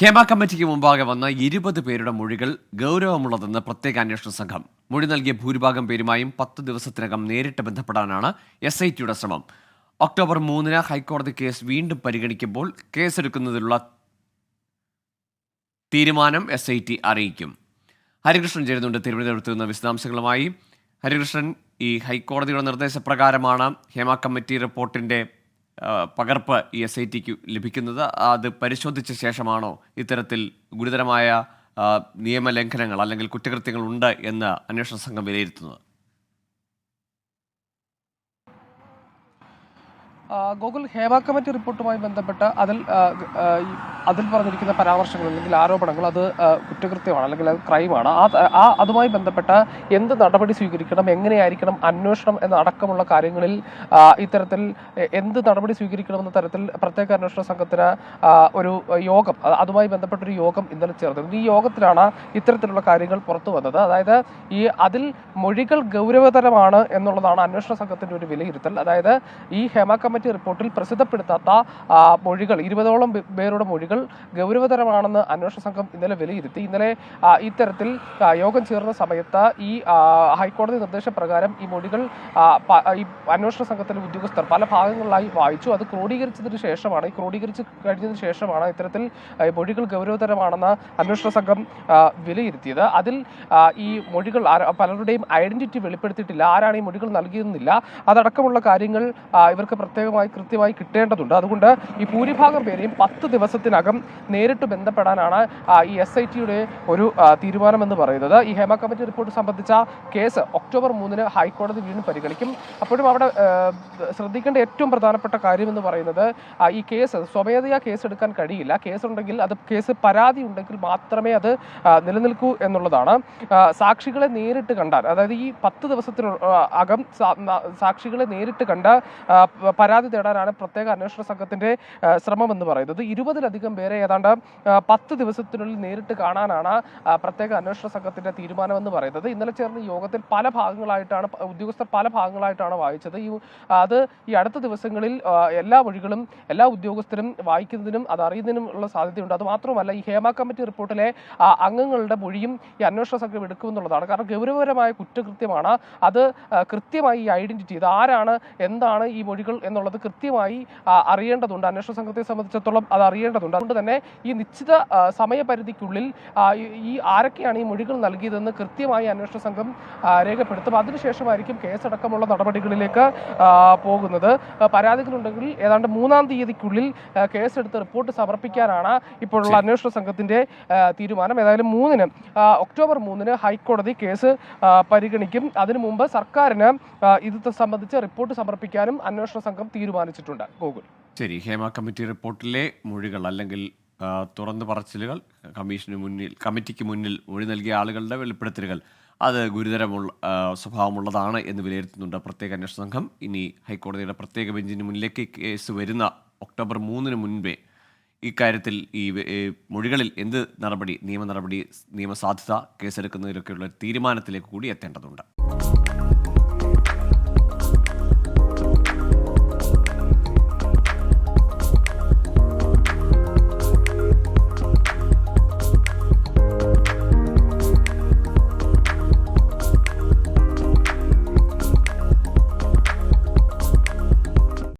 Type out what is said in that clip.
ഹേമ കമ്മിറ്റിക്ക് മുമ്പാകെ വന്ന ഇരുപത് പേരുടെ മൊഴികൾ ഗൗരവമുള്ളതെന്ന് പ്രത്യേക അന്വേഷണ സംഘം. മൊഴി നൽകിയ ഭൂരിഭാഗം പേരുമായും പത്ത് ദിവസത്തിനകം നേരിട്ട് ബന്ധപ്പെടാനാണ് എസ് ഐ ടിയുടെ ശ്രമം. ഒക്ടോബർ മൂന്നിന് ഹൈക്കോടതി കേസ് വീണ്ടും പരിഗണിക്കുമ്പോൾ കേസെടുക്കുന്നതിലുള്ള തീരുമാനം എസ് ഐ ടി അറിയിക്കും. ഹരികൃഷ്ണൻ ചേരുന്നുണ്ട്. തിരുവനന്തപുരത്ത് നിന്ന് വിശദാംശങ്ങളുമായി. ഹരികൃഷ്ണൻ ഈ ഹൈക്കോടതിയുടെ നിർദ്ദേശപ്രകാരമാണ് ഹേമ കമ്മിറ്റി റിപ്പോർട്ടിന്റെ പകർപ്പ് ഈ എസ് ഐ ടിക്ക് ലഭിക്കുന്നത്. അത് പരിശോധിച്ച ശേഷമാണോ ഇത്തരത്തിൽ ഗുരുതരമായ നിയമലംഘനങ്ങൾ അല്ലെങ്കിൽ കുറ്റകൃത്യങ്ങൾ ഉണ്ട് എന്ന് അന്വേഷണ സംഘം വിലയിരുത്തുന്നത്? ഗൂഗിൾ ഹേമ കമ്മിറ്റി റിപ്പോർട്ടുമായി ബന്ധപ്പെട്ട് അതിൽ അതിൽ പറഞ്ഞിരിക്കുന്ന പരാമർശങ്ങൾ അല്ലെങ്കിൽ ആരോപണങ്ങൾ അത് കുറ്റകൃത്യമാണ് അല്ലെങ്കിൽ അത് ക്രൈമാണ്. ആ അതുമായി ബന്ധപ്പെട്ട എന്ത് നടപടി സ്വീകരിക്കണം എങ്ങനെയായിരിക്കണം അന്വേഷണം എന്ന അടക്കമുള്ള കാര്യങ്ങളിൽ ഇത്തരത്തിൽ എന്ത് നടപടി സ്വീകരിക്കണമെന്ന തരത്തിൽ പ്രത്യേക അന്വേഷണ സംഘത്തിന് ഒരു യോഗം അത് അതുമായി ബന്ധപ്പെട്ടൊരു യോഗം ഇന്നലെ ചേർന്നിരുന്നു. ഈ യോഗത്തിലാണ് ഇത്തരത്തിലുള്ള കാര്യങ്ങൾ പുറത്തു വന്നത്. അതായത് ഈ അതിൽ മൊഴികൾ ഗൗരവതരമാണ് എന്നുള്ളതാണ് അന്വേഷണ സംഘത്തിന്റെ ഒരു വിലയിരുത്തൽ. അതായത് ഈ ഹേമ കമ്മിറ്റി റിപ്പോർട്ടിൽ പ്രസിദ്ധപ്പെടുത്താത്ത മൊഴികൾ ഇരുപതോളം പേരുടെ മൊഴികൾ ഗൗരവതരമാണെന്ന് അന്വേഷണ സംഘം ഇന്നലെ വിലയിരുത്തി. ഇന്നലെ ഇത്തരത്തിൽ യോഗം ചേർന്ന സമയത്ത് ഈ ഹൈക്കോടതി നിർദ്ദേശപ്രകാരം ഈ മൊഴികൾ ഈ അന്വേഷണ സംഘത്തിലെ ഉദ്യോഗസ്ഥർ പല ഭാഗങ്ങളിലായി വായിച്ചു. അത് ക്രോഡീകരിച്ചതിന് ശേഷമാണ് ഈ ക്രോഡീകരിച്ച് കഴിഞ്ഞതിന് ശേഷമാണ് ഇത്തരത്തിൽ മൊഴികൾ ഗൗരവതരമാണെന്ന് അന്വേഷണ സംഘം വിലയിരുത്തിയത്. അതിൽ ഈ മൊഴികൾ പലരുടെയും ഐഡന്റിറ്റി വെളിപ്പെടുത്തിയിട്ടില്ല. ആരാണ് ഈ മൊഴികൾ നൽകിയതെന്നില്ല. അതടക്കമുള്ള കാര്യങ്ങൾ ഇവർക്ക് ഇവർക്ക് പ്രത്യേകമായി കൃത്യമായി കിട്ടേണ്ടതുണ്ട്. അതുകൊണ്ട് ഈ ഭൂരിഭാഗം പേരെയും പത്ത് ദിവസത്തിനകം നേരിട്ട് ബന്ധപ്പെടാനാണ് ഈ എസ് ഐ ടിയുടെ ഒരു തീരുമാനമെന്ന് പറയുന്നത്. ഈ ഹേമ കമ്മിറ്റി റിപ്പോർട്ട് സംബന്ധിച്ച കേസ് ഒക്ടോബർ മൂന്നിന് ഹൈക്കോടതി വീണ്ടും പരിഗണിക്കും. അപ്പോഴും അവിടെ ശ്രദ്ധിക്കേണ്ട ഏറ്റവും പ്രധാനപ്പെട്ട കാര്യം എന്ന് പറയുന്നത് ഈ കേസ് സ്വമേധയാ കേസ് എടുക്കാൻ കഴിയില്ല. കേസുണ്ടെങ്കിൽ അത് കേസ് പരാതി ഉണ്ടെങ്കിൽ മാത്രമേ അത് നിലനിൽക്കൂ എന്നുള്ളതാണ്. സാക്ഷികളെ നേരിട്ട് കണ്ടാൽ അതായത് ഈ പത്ത് ദിവസത്തിനകം സാക്ഷികളെ നേരിട്ട് കണ്ട് ആ, പ- പരാതി തേടാനാണ് പ്രത്യേക അന്വേഷണ സംഘത്തിന്റെ ശ്രമം എന്ന് പറയുന്നത്. ഇരുപതിലധികം പേരെ ഏതാണ്ട് പത്ത് ദിവസത്തിനുള്ളിൽ നേരിട്ട് കാണാനാണ് പ്രത്യേക അന്വേഷണ സംഘത്തിന്റെ തീരുമാനമെന്ന് പറയുന്നത്. ഇന്നലെ ചേർന്ന യോഗത്തിൽ പല ഭാഗങ്ങളായിട്ടാണ് ഉദ്യോഗസ്ഥർ പല ഭാഗങ്ങളായിട്ടാണ് വായിച്ചത്. ഈ അത് ഈ അടുത്ത ദിവസങ്ങളിൽ എല്ലാ വഴികളും എല്ലാ ഉദ്യോഗസ്ഥരും വായിക്കുന്നതിനും അത് അറിയുന്നതിനും ഉള്ള സാധ്യതയുണ്ട്. അത് മാത്രമല്ല ഈ ഹേമ കമ്മിറ്റി റിപ്പോർട്ടിലെ അംഗങ്ങളുടെ മൊഴിയും ഈ അന്വേഷണ സംഘം എടുക്കുമെന്നുള്ളതാണ്. കാരണം ഗൗരവപരമായ കുറ്റകൃത്യമാണ് അത് കൃത്യമായി ഈ ഐഡന്റിറ്റി ഇത് ആരാണ് എന്താണ് ഈ മൊഴികൾ എന്നുള്ളത് കൃത്യമായി അറിയേണ്ടതുണ്ട്. അന്വേഷണ സംഘത്തെ സംബന്ധിച്ചിടത്തോളം അത് അറിയേണ്ടതുണ്ട്. അതുകൊണ്ട് തന്നെ ഈ നിശ്ചിത സമയപരിധിക്കുള്ളിൽ ഈ- ആരൊക്കെയാണ് ഈ മൊഴികൾ നൽകിയതെന്ന് കൃത്യമായി അന്വേഷണ സംഘം രേഖപ്പെടുത്തും. അതിനുശേഷമായിരിക്കും കേസടക്കമുള്ള നടപടികളിലേക്ക് പോകുന്നത്. പരാതികളുണ്ടെങ്കിൽ ഏതാണ്ട് മൂന്നാം തീയതിക്കുള്ളിൽ കേസെടുത്ത് റിപ്പോർട്ട് സമർപ്പിക്കാനാണ് ഇപ്പോഴുള്ള അന്വേഷണ സംഘത്തിന്റെ തീരുമാനം. ഏതായാലും മൂന്നിന് ഒക്ടോബർ മൂന്നിന് ഹൈക്കോടതി കേസ് പരിഗണിക്കും. അതിനു മുമ്പ് സർക്കാരിന് ഇത് സംബന്ധിച്ച് റിപ്പോർട്ട് സമർപ്പിക്കാനും അന്വേഷണ സംഘം തീരുമാനിച്ചിട്ടുണ്ട് ഗോകുൽ ശരി ഹേമ കമ്മിറ്റി റിപ്പോർട്ടിലെ മൊഴികൾ അല്ലെങ്കിൽ തുറന്നു പറച്ചിലുകൾ കമ്മീഷന് മുന്നിൽ കമ്മിറ്റിക്ക് മുന്നിൽ മൊഴി നൽകിയ ആളുകളുടെ വെളിപ്പെടുത്തലുകൾ അത് ഗുരുതരമുള്ള സ്വഭാവമുള്ളതാണ് എന്ന് വിലയിരുത്തുന്നുണ്ട് പ്രത്യേക അന്വേഷണ സംഘം. ഇനി ഹൈക്കോടതിയുടെ പ്രത്യേക ബെഞ്ചിന് മുന്നിലേക്ക് കേസ് വരുന്ന ഒക്ടോബർ മൂന്നിന് മുൻപേ ഇക്കാര്യത്തിൽ ഈ മൊഴികളിൽ എന്ത് നടപടി നിയമ നടപടി നിയമസാധ്യത കേസെടുക്കുന്നതിലൊക്കെയുള്ള തീരുമാനത്തിലേക്ക് കൂടി എത്തേണ്ടതുണ്ട്.